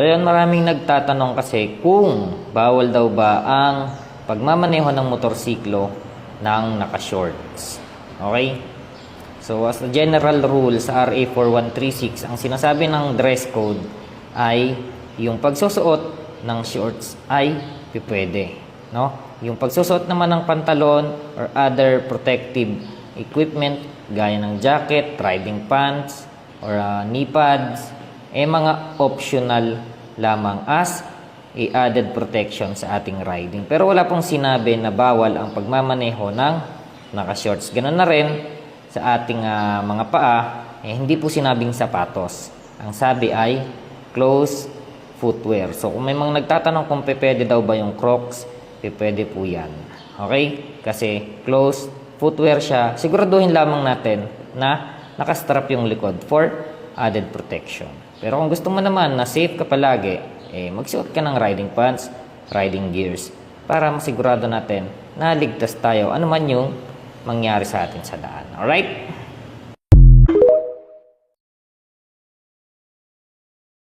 Yun, maraming nagtatanong kasi kung bawal daw ba ang pagmamaneho ng motorsiklo ng naka-shorts. Okay? So as a general rule sa RA 4136, ang sinasabi ng dress code ay yung pagsusuot ng shorts ay pipwede. No? Yung pagsusuot naman ng pantalon or other protective equipment gaya ng jacket, riding pants, or uh, knee pads, eh mga optional lamang as a added protection sa ating riding. Pero wala pong sinabi na bawal ang pagmamaneho ng naka-shorts. Ganun na rin sa ating ah, mga paa, eh, hindi po sinabing sapatos. Ang sabi ay closed footwear. So kung may mga nagtatanong kung pwede daw ba yung crocs, pe- pwede po yan. Okay? Kasi closed footwear siya. Siguraduhin lamang natin na nakastrap yung likod for added protection. Pero kung gusto mo naman na safe ka palagi, eh, magsuot ka ng riding pants, riding gears, para masigurado natin na ligtas tayo ano man yung mangyari sa atin sa daan. Alright?